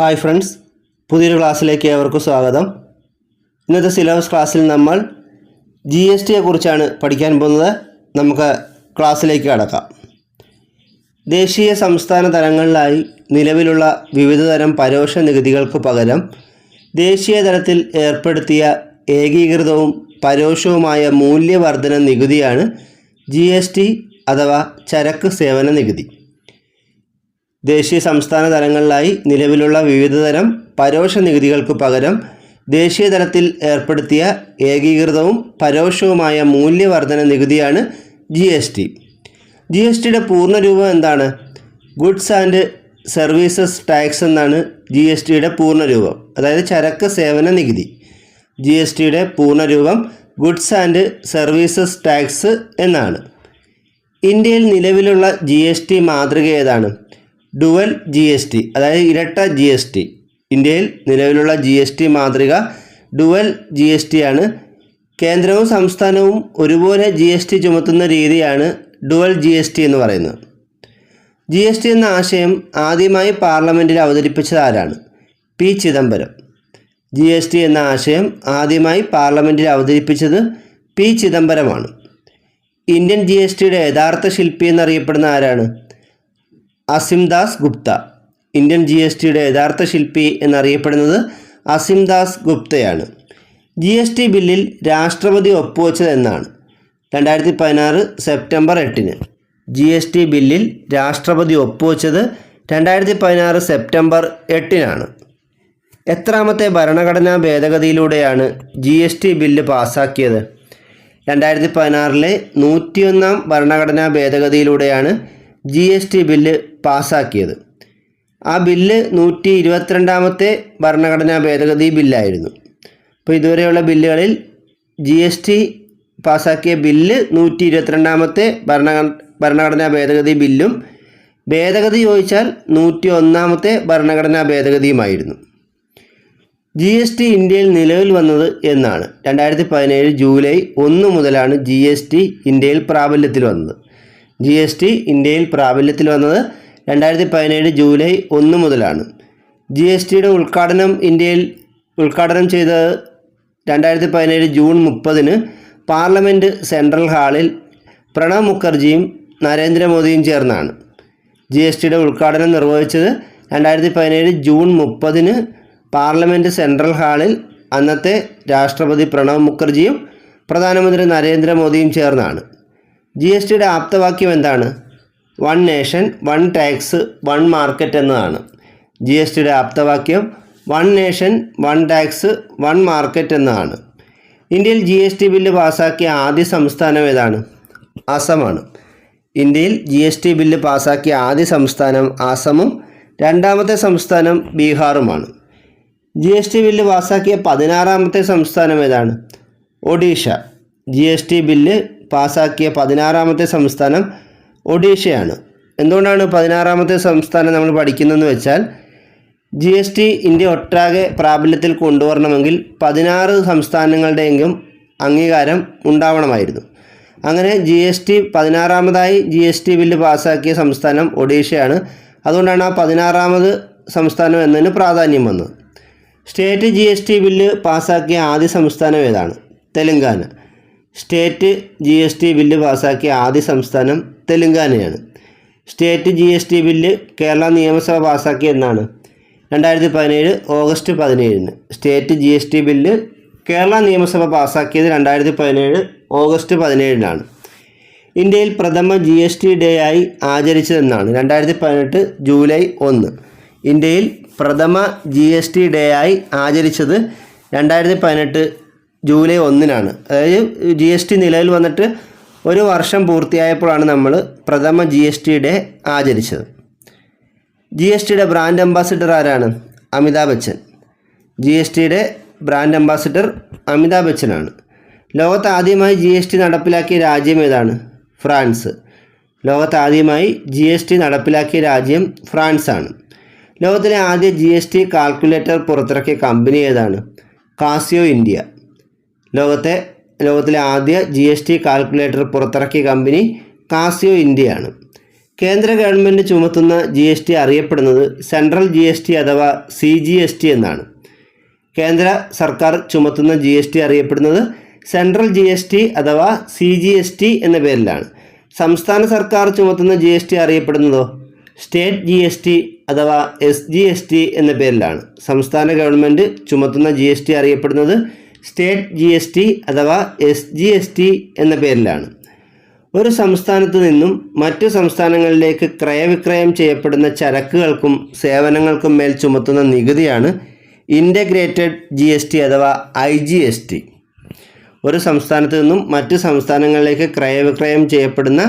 Hi friends പുതിയൊരു ക്ലാസ്സിലേക്ക് ഏവർക്കും സ്വാഗതം. ഇന്നത്തെ സിലബസ് ക്ലാസ്സിൽ നമ്മൾ ജി എസ് ടിയെ കുറിച്ചാണ് പഠിക്കാൻ പോകുന്നത്. നമുക്ക് ക്ലാസ്സിലേക്ക് കടക്കാം. ദേശീയ സംസ്ഥാന തലങ്ങളിലായി നിലവിലുള്ള വിവിധതരം പരോക്ഷ നികുതികൾക്ക് പകരം ദേശീയ തലത്തിൽ ഏർപ്പെടുത്തിയ ഏകീകൃതവും പരോക്ഷവുമായ മൂല്യവർധന നികുതിയാണ് ജി അഥവാ ചരക്ക് സേവന നികുതി. ദേശീയ സംസ്ഥാന തലങ്ങളിലായി നിലവിലുള്ള വിവിധതരം പരോക്ഷ നികുതികൾക്ക് പകരം ദേശീയ തലത്തിൽ ഏർപ്പെടുത്തിയ ഏകീകൃതവും പരോക്ഷവുമായ മൂല്യവർധന നികുതിയാണ് G S T. G S ടിയുടെ പൂർണരൂപം എന്താണ്? ഗുഡ്സ് ആൻഡ് സർവീസസ് ടാക്സ് എന്നാണ് ജി എസ് ടിയുടെ പൂർണരൂപം അതായത് ചരക്ക് സേവന നികുതി. ജി എസ് ടിയുടെ പൂർണരൂപം ഗുഡ്സ് ആൻഡ് സർവീസസ് ടാക്സ് എന്നാണ്. ഇന്ത്യയിൽ നിലവിലുള്ള ജി എസ് ടി മാതൃക ഏതാണ്? ഡുവൽ ജി എസ് ടി അതായത് ഇരട്ട ജി എസ് ടി ഇന്ത്യയിൽ നിലവിലുള്ള ജി എസ് ടി മാതൃക ഡുവൽ ജി എസ് ടി ആണ്. കേന്ദ്രവും സംസ്ഥാനവും ഒരുപോലെ ജി എസ് ടി ചുമത്തുന്ന രീതിയാണ് ഡുവൽ ജി എസ് ടി എന്ന് പറയുന്നത്. ജി എസ് ടി എന്ന ആശയം ആദ്യമായി പാർലമെന്റിൽ അവതരിപ്പിച്ചത് ആരാണ്? P Chidambaram. G S T എന്ന ആശയം ആദ്യമായി പാർലമെന്റിൽ അവതരിപ്പിച്ചത് പി ചിദംബരമാണ്. ഇന്ത്യൻ ജി എസ് ടിയുടെ യഥാർത്ഥ ശില്പി എന്നറിയപ്പെടുന്ന ആരാണ്? Asim Das Gupta. Indian G S ടിയുടെ യഥാർത്ഥ ശില്പി എന്നറിയപ്പെടുന്നത് അസിംദാസ് ഗുപ്തയാണ്. ജി എസ് ടി ബില്ലിൽ രാഷ്ട്രപതി ഒപ്പുവെച്ചത് എന്നാണ്. രണ്ടായിരത്തി പതിനാറ് സെപ്റ്റംബർ എട്ടിന് ജി എസ് ടി ബില്ലിൽ രാഷ്ട്രപതി ഒപ്പുവെച്ചത് രണ്ടായിരത്തി പതിനാറ് സെപ്റ്റംബർ എട്ടിനാണ്. എത്രാമത്തെ ഭരണഘടനാ ഭേദഗതിയിലൂടെയാണ് ജി എസ് ടി ബില്ല് പാസ്സാക്കിയത് രണ്ടായിരത്തി പതിനാറിലെ നൂറ്റിയൊന്നാം ഭരണഘടനാ ഭേദഗതിയിലൂടെയാണ് ജി എസ് ടി ബില്ല് പാസ്സാക്കിയത് ആ ബില്ല് നൂറ്റി ഇരുപത്തിരണ്ടാമത്തെ ഭരണഘടനാ ഭേദഗതി ബില്ലായിരുന്നു. അപ്പോൾ ഇതുവരെയുള്ള ബില്ലുകളിൽ ജി എസ് ടി പാസ്സാക്കിയ ബില്ല് നൂറ്റി ഇരുപത്തിരണ്ടാമത്തെ ഭരണ ഭരണഘടനാ ഭേദഗതി ബില്ലും ഭേദഗതി ചോദിച്ചാൽ നൂറ്റി ഒന്നാമത്തെ ഭരണഘടനാ ഭേദഗതിയുമായിരുന്നു. ജി എസ് ടി ഇന്ത്യയിൽ നിലവിൽ വന്നത് എന്നാണ്. രണ്ടായിരത്തി പതിനേഴ് ജൂലൈ ഒന്ന് മുതലാണ് ജി എസ് ടി ഇന്ത്യയിൽ പ്രാബല്യത്തിൽ വന്നത്. ജി എസ് ടി ഇന്ത്യയിൽ പ്രാബല്യത്തിൽ വന്നത് രണ്ടായിരത്തി പതിനേഴ് ജൂലൈ ഒന്ന് മുതലാണ്. ജി എസ് ടിയുടെ ഉദ്ഘാടനം ഇന്ത്യയിൽ ഉദ്ഘാടനം ചെയ്തത് രണ്ടായിരത്തി പതിനേഴ് ജൂൺ മുപ്പതിന് പാർലമെന്റ് സെൻട്രൽ ഹാളിൽ പ്രണബ് മുഖർജിയും നരേന്ദ്രമോദിയും ചേർന്നാണ്. ജി എസ് ടിയുടെ ഉദ്ഘാടനം നിർവഹിച്ചത് രണ്ടായിരത്തി പതിനേഴ് ജൂൺ മുപ്പതിന് പാർലമെന്റ് സെൻട്രൽ ഹാളിൽ അന്നത്തെ രാഷ്ട്രപതി പ്രണബ് മുഖർജിയും പ്രധാനമന്ത്രി നരേന്ദ്രമോദിയും ചേർന്നാണ്. ജി എസ് ടിയുടെ ആപ്തവാക്യം എന്താണ്? One nation one tax one market എന്നതാണ്. ജി എസ് ടിയുടെ ആപ്തവാക്യം one nation one tax one market എന്നതാണ്. ഇന്ത്യയിൽ ജി എസ് ടി ബില്ല് പാസ്സാക്കിയ ആദ്യ സംസ്ഥാനം ഏതാണ്? ആസമാണ്. ഇന്ത്യയിൽ ജി എസ് ടി ബില്ല് പാസ്സാക്കിയ ആദ്യ സംസ്ഥാനം ആസമും രണ്ടാമത്തെ സംസ്ഥാനം ബീഹാറുമാണ്. ജി എസ് ടി ബില്ല് പാസ്സാക്കിയ പതിനാറാമത്തെ സംസ്ഥാനം ഏതാണ്? Odisha. G S T bill പാസ്സാക്കിയ പതിനാറാമത്തെ സംസ്ഥാനം ഒഡീഷയാണ്. എന്തുകൊണ്ടാണ് പതിനാറാമത്തെ സംസ്ഥാനം നമ്മൾ പഠിക്കുന്നതെന്ന് വെച്ചാൽ ജി എസ് ടി ഇന്ത്യ ഒട്ടാകെ പ്രാബല്യത്തിൽ കൊണ്ടുവരണമെങ്കിൽ പതിനാറ് സംസ്ഥാനങ്ങളുടെയെങ്കിലും അംഗീകാരം ഉണ്ടാവണമായിരുന്നു. അങ്ങനെ ജി എസ് ടി പതിനാറാമതായി ജി എസ് ടി ബില്ല് പാസ്സാക്കിയ സംസ്ഥാനം ഒഡീഷയാണ്. അതുകൊണ്ടാണ് ആ പതിനാറാമത് സംസ്ഥാനം എന്നതിന് പ്രാധാന്യം വന്നത്. State G S T bill പാസ്സാക്കിയ ആദ്യ സംസ്ഥാനം ഏതാണ്? Telangana. State G S T bill പാസ്സാക്കിയ ആദ്യ സംസ്ഥാനം തെലങ്കാനയാണ്. State G S T bill Kerala നിയമസഭ പാസ്സാക്കിയ എന്നാണ്. രണ്ടായിരത്തി പതിനേഴ് ഓഗസ്റ്റ് പതിനേഴിന് state G S T bill Kerala നിയമസഭ പാസാക്കിയത് രണ്ടായിരത്തി പതിനേഴ് ഓഗസ്റ്റ് പതിനേഴിനാണ്. ഇന്ത്യയിൽ പ്രഥമ ജി എസ് ടി ഡേ ആയി ആചരിച്ചതെന്നാണ്. രണ്ടായിരത്തി പതിനെട്ട് ജൂലൈ ഒന്ന്. ഇന്ത്യയിൽ പ്രഥമ ജി എസ് ടി ഡേ ആയി ആചരിച്ചത് രണ്ടായിരത്തി പതിനെട്ട് ജൂലൈ ഒന്നിനാണ്. അതായത് ജി എസ് ടി നിലവിൽ വന്നിട്ട് ഒരു വർഷം പൂർത്തിയായപ്പോഴാണ് നമ്മൾ പ്രഥമ ജി എസ് ടി ഡേ ആചരിച്ചത്. ജി എസ് ടിയുടെ ബ്രാൻഡ് അംബാസിഡർ ആരാണ്? അമിതാഭ് ബച്ചൻ. ജി എസ് ടിയുടെ ബ്രാൻഡ് അംബാസിഡർ അമിതാഭ് ബച്ചനാണ്. ലോകത്ത് ആദ്യമായി ജി എസ് ടി നടപ്പിലാക്കിയ രാജ്യം ഏതാണ്? ഫ്രാൻസ്. ലോകത്ത് ആദ്യമായി ജി എസ് ടി നടപ്പിലാക്കിയ രാജ്യം ഫ്രാൻസാണ്. ലോകത്തിലെ ആദ്യ ജി എസ് ടി കാൽക്കുലേറ്റർ പുറത്തിറക്കിയ കമ്പനി ഏതാണ്? കാസിയോ ഇന്ത്യ ലോകത്തെ ലോകത്തിലെ ആദ്യ ജി എസ് ടി കാൽക്കുലേറ്റർ പുറത്തിറക്കിയ കമ്പനി കാസിയോ ഇന്ത്യയാണ് കേന്ദ്ര ഗവൺമെന്റ് ചുമത്തുന്ന ജി എസ് ടി അറിയപ്പെടുന്നത് സെൻട്രൽ ജി എസ് ടി അഥവാ സി ജി എസ് ടി എന്നാണ് കേന്ദ്ര സർക്കാർ ചുമത്തുന്ന ജി എസ് ടി അറിയപ്പെടുന്നത് സെൻട്രൽ ജി എസ് ടി അഥവാ സി ജി എസ് ടി എന്ന പേരിലാണ് സംസ്ഥാന സർക്കാർ ചുമത്തുന്ന ജി എസ് ടി അറിയപ്പെടുന്നതോ സ്റ്റേറ്റ് ജി എസ് ടി അഥവാ എസ് ജി എസ് ടി എന്ന പേരിലാണ് സംസ്ഥാന ഗവൺമെന്റ് ചുമത്തുന്ന ജി എസ് ടി അറിയപ്പെടുന്നത് സ്റ്റേറ്റ് ജി എസ് ടി അഥവാ എസ് ജി എസ് ടി എന്ന പേരിലാണ്. ഒരു സംസ്ഥാനത്തു നിന്നും മറ്റു സംസ്ഥാനങ്ങളിലേക്ക് ക്രയവിക്രയം ചെയ്യപ്പെടുന്ന ചരക്കുകൾക്കും സേവനങ്ങൾക്കും മേൽ ചുമത്തുന്ന നികുതിയാണ് ഇന്റഗ്രേറ്റഡ് ജി എസ് ടി അഥവാ ഐ ജി എസ് ടി ഒരു സംസ്ഥാനത്ത് നിന്നും മറ്റു സംസ്ഥാനങ്ങളിലേക്ക് ക്രയവിക്രയം ചെയ്യപ്പെടുന്ന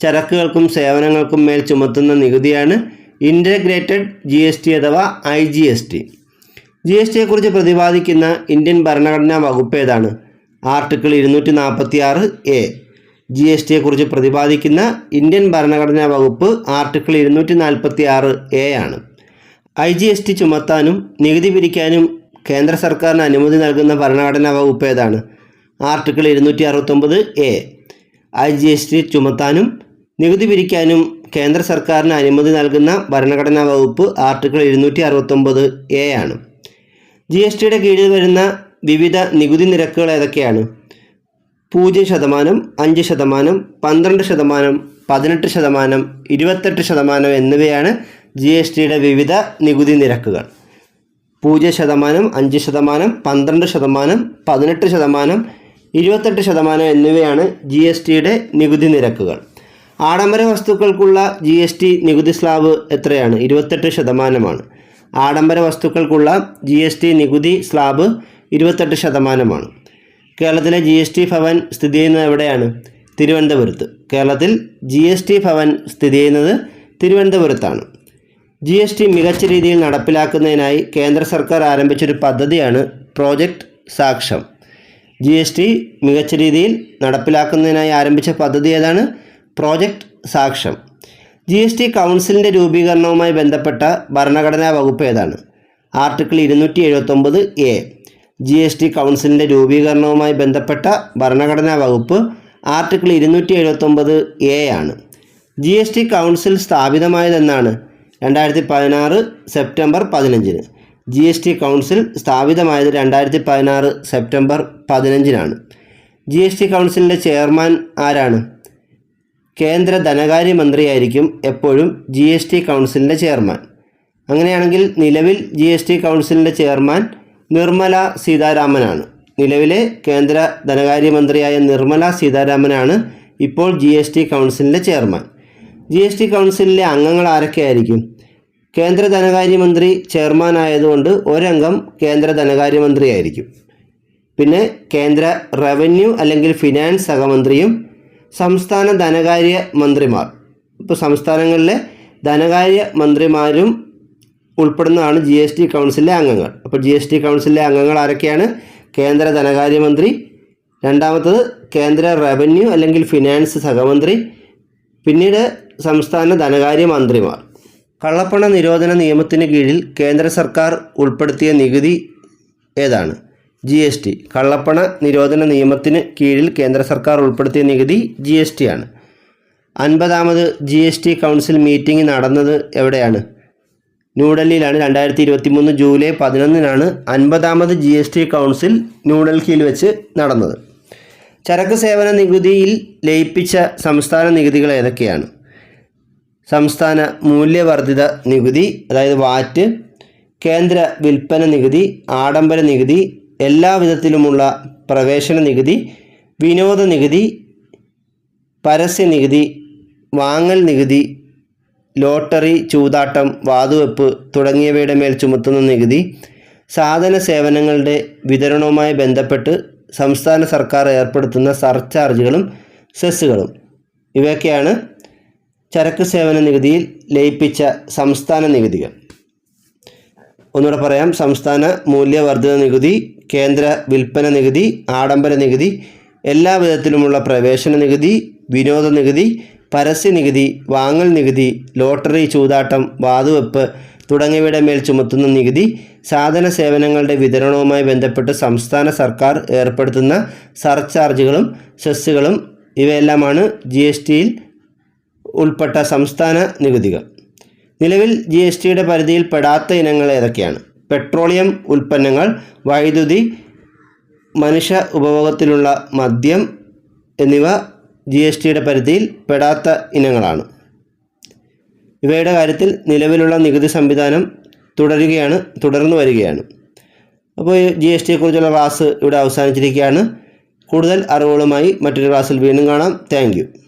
ചരക്കുകൾക്കും സേവനങ്ങൾക്കും മേൽ ചുമത്തുന്ന നികുതിയാണ് ഇന്റഗ്രേറ്റഡ് ജി എസ് ടി അഥവാ I G S T G S ടിയെക്കുറിച്ച് പ്രതിപാദിക്കുന്ന ഇന്ത്യൻ ഭരണഘടനാ വകുപ്പ് ഏതാണ്? ആർട്ടിക്കിൾ ഇരുന്നൂറ്റി നാൽപ്പത്തി ആറ് എ. ജി എസ് ടിയെക്കുറിച്ച് പ്രതിപാദിക്കുന്ന ഇന്ത്യൻ ഭരണഘടനാ വകുപ്പ് ആർട്ടിക്കിൾ ഇരുന്നൂറ്റി നാൽപ്പത്തി ആറ് എ ആണ്. ഐ ജി എസ് ടി ചുമത്താനും നികുതി പിരിക്കാനും കേന്ദ്ര സർക്കാരിന് അനുമതി നൽകുന്ന ഭരണഘടനാ വകുപ്പ് ഏതാണ്? ആർട്ടിക്കിൾ ഇരുന്നൂറ്റി അറുപത്തൊമ്പത് A. I G S T ചുമത്താനും നികുതി പിരിക്കാനും കേന്ദ്ര സർക്കാരിന് അനുമതി നൽകുന്ന ഭരണഘടനാ വകുപ്പ് ആർട്ടിക്കിൾ ഇരുന്നൂറ്റി അറുപത്തൊമ്പത് എ ആണ്. ജി എസ് ടിയുടെ കീഴിൽ വരുന്ന വിവിധ നികുതി നിരക്കുകൾ ഏതൊക്കെയാണ്? പൂജ്യം ശതമാനം അഞ്ച് ശതമാനം പന്ത്രണ്ട് ശതമാനം പതിനെട്ട് ശതമാനം ഇരുപത്തെട്ട് ശതമാനം എന്നിവയാണ് ജി എസ് ടിയുടെ വിവിധ നികുതി നിരക്കുകൾ. പൂജ്യം ശതമാനം അഞ്ച് ശതമാനം പന്ത്രണ്ട് ശതമാനം പതിനെട്ട് ശതമാനം ഇരുപത്തെട്ട് ശതമാനം എന്നിവയാണ് ജി എസ് ടിയുടെ നികുതി നിരക്കുകൾ. ആഡംബര വസ്തുക്കൾക്കുള്ള ജി എസ് ടി നികുതി സ്ലാബ് എത്രയാണ്? ഇരുപത്തെട്ട് ശതമാനമാണ്. ആഡംബര വസ്തുക്കൾക്കുള്ള ജി എസ് ടി നികുതി സ്ലാബ് ഇരുപത്തെട്ട് ശതമാനമാണ്. കേരളത്തിലെ ജി എസ് ടി ഭവൻ സ്ഥിതി ചെയ്യുന്നത് എവിടെയാണ്? തിരുവനന്തപുരത്ത്. കേരളത്തിൽ ജി എസ് ടി ഭവൻ സ്ഥിതി ചെയ്യുന്നത് തിരുവനന്തപുരത്താണ്. ജി എസ് ടി മികച്ച രീതിയിൽ നടപ്പിലാക്കുന്നതിനായി കേന്ദ്ര സർക്കാർ ആരംഭിച്ചൊരു പദ്ധതിയാണ് project Saksham. G S T മികച്ച രീതിയിൽ നടപ്പിലാക്കുന്നതിനായി ആരംഭിച്ച പദ്ധതി ഏതാണ്? Project Saksham. G S T കൗൺസിലിന്റെ രൂപീകരണവുമായി ബന്ധപ്പെട്ട ഭരണഘടനാ വകുപ്പ് ഏതാണ്? ആർട്ടിക്കിൾ ഇരുന്നൂറ്റി എഴുപത്തൊമ്പത് എ. ജി എസ് ടി കൗൺസിലിന്റെ രൂപീകരണവുമായി ബന്ധപ്പെട്ട ഭരണഘടനാ വകുപ്പ് ആർട്ടിക്കിൾ ഇരുന്നൂറ്റി എഴുപത്തൊമ്പത് എ ആണ്. ജി എസ് ടി കൗൺസിൽ സ്ഥാപിതമായതെന്നാണ് രണ്ടായിരത്തി പതിനാറ് സെപ്റ്റംബർ പതിനഞ്ചിന്. ജി എസ് ടി കൗൺസിൽ സ്ഥാപിതമായത് രണ്ടായിരത്തി പതിനാറ് സെപ്റ്റംബർ പതിനഞ്ചിനാണ്. ജി എസ് ടി കൗൺസിലിന്റെ ചെയർമാൻ ആരാണ്? കേന്ദ്ര ധനകാര്യമന്ത്രിയായിരിക്കും എപ്പോഴും ജി എസ് ടി കൗൺസിലിന്റെ ചെയർമാൻ. അങ്ങനെയാണെങ്കിൽ നിലവിൽ ജി എസ് ടി കൗൺസിലിന്റെ ചെയർമാൻ നിർമ്മല സീതാരാമനാണ്. നിലവിലെ കേന്ദ്ര ധനകാര്യമന്ത്രിയായ നിർമ്മല സീതാരാമനാണ് ഇപ്പോൾ ജി എസ് ടി കൗൺസിലിന്റെ ചെയർമാൻ. ജി എസ് ടി കൗൺസിലിലെ അംഗങ്ങൾ ആരൊക്കെയായിരിക്കും? കേന്ദ്ര ധനകാര്യമന്ത്രി ചെയർമാൻ ആയതുകൊണ്ട് ഒരംഗം കേന്ദ്ര ധനകാര്യമന്ത്രിയായിരിക്കും. പിന്നെ കേന്ദ്ര റവന്യൂ അല്ലെങ്കിൽ ഫിനാൻസ് സഹമന്ത്രിയും സംസ്ഥാന ധനകാര്യ മന്ത്രിമാർ. ഇപ്പോൾ സംസ്ഥാനങ്ങളിലെ ധനകാര്യ മന്ത്രിമാരും ഉൾപ്പെടുന്നതാണ് ജി എസ് ടി കൗൺസിലിലെ അംഗങ്ങൾ. അപ്പോൾ ജി എസ് ടി കൗൺസിലിലെ അംഗങ്ങൾ ആരൊക്കെയാണ്? കേന്ദ്ര ധനകാര്യമന്ത്രി രണ്ടാമത്തത് കേന്ദ്ര റവന്യൂ അല്ലെങ്കിൽ ഫിനാൻസ് സഹമന്ത്രി. പിന്നീട് സംസ്ഥാന ധനകാര്യ മന്ത്രിമാർ. കള്ളപ്പണ നിരോധന നിയമത്തിന് കീഴിൽ കേന്ദ്ര സർക്കാർ ഉൾപ്പെടുത്തിയ നികുതി ഏതാണ്? G S T. കള്ളപ്പണ നിരോധന നിയമത്തിന് കീഴിൽ കേന്ദ്ര സർക്കാർ ഉൾപ്പെടുത്തിയ നികുതി ജി എസ് ടി ആണ്. അൻപതാമത് G S T council meeting നടന്നത് എവിടെയാണ്? ന്യൂഡൽഹിയിലാണ്. രണ്ടായിരത്തി ഇരുപത്തി മൂന്ന് ജൂലൈ പതിനൊന്നിനാണ് അൻപതാമത് ജി എസ് ടി കൗൺസിൽ ന്യൂഡൽഹിയിൽ വെച്ച് നടന്നത്. ചരക്ക് സേവന നികുതിയിൽ ലയിപ്പിച്ച സംസ്ഥാന നികുതികൾ ഏതൊക്കെയാണ്? സംസ്ഥാന മൂല്യവർദ്ധിത നികുതി അതായത് വാറ്റ് കേന്ദ്ര വിൽപ്പന നികുതി ആഡംബര നികുതി എല്ലാ വിധത്തിലുമുള്ള പ്രവേശന നികുതി വിനോദ നികുതി പരസ്യ നികുതി വാങ്ങൽ നികുതി ലോട്ടറി ചൂതാട്ടം വാതുവെപ്പ് തുടങ്ങിയവയുടെ മേൽ ചുമത്തുന്ന നികുതി സാധന സേവനങ്ങളുടെ വിതരണവുമായി ബന്ധപ്പെട്ട് സംസ്ഥാന സർക്കാർ ഏർപ്പെടുത്തുന്ന സർചാർജുകളും സെസ്സുകളും. ഇവയൊക്കെയാണ് ചരക്ക് സേവന നികുതിയിൽ ലയിപ്പിച്ച സംസ്ഥാന നികുതികൾ. ഒന്നുകൂടെ പറയാം. സംസ്ഥാന മൂല്യവർദ്ധിത നികുതി കേന്ദ്ര വിൽപ്പന നികുതി ആഡംബര നികുതി എല്ലാ വിധത്തിലുമുള്ള പ്രവേശന നികുതി വിനോദ നികുതി പരസ്യ നികുതി വാങ്ങൽ നികുതി ലോട്ടറി ചൂതാട്ടം വാതുവെപ്പ് തുടങ്ങിയവയുടെ മേൽ ചുമത്തുന്ന നികുതി സാധന സേവനങ്ങളുടെ വിതരണവുമായി ബന്ധപ്പെട്ട് സംസ്ഥാന സർക്കാർ ഏർപ്പെടുത്തുന്ന സർചാർജുകളും സെസ്സുകളും ഇവയെല്ലാമാണ് ജി എസ് ടിയിൽ ഉൾപ്പെട്ട സംസ്ഥാന നികുതികൾ. നിലവിൽ ജി എസ് ടിയുടെ പരിധിയിൽ പെടാത്ത ഇനങ്ങൾ ഏതൊക്കെയാണ്? പെട്രോളിയം ഉൽപ്പന്നങ്ങൾ വൈദ്യുതി മനുഷ്യ ഉപഭോഗത്തിലുള്ള മദ്യം എന്നിവ ജി എസ് ടിയുടെ പരിധിയിൽ പെടാത്ത ഇനങ്ങളാണ്. ഇവയുടെ കാര്യത്തിൽ നിലവിലുള്ള നികുതി സംവിധാനം തുടരുകയാണ് തുടർന്നു വരികയാണ്. അപ്പോൾ ജി എസ് ടിയെക്കുറിച്ചുള്ള ക്ലാസ് ഇവിടെ അവസാനിച്ചിരിക്കുകയാണ്. കൂടുതൽ അറിവുകളുമായി മറ്റൊരു ക്ലാസ്സിൽ വീണ്ടും കാണാം. താങ്ക്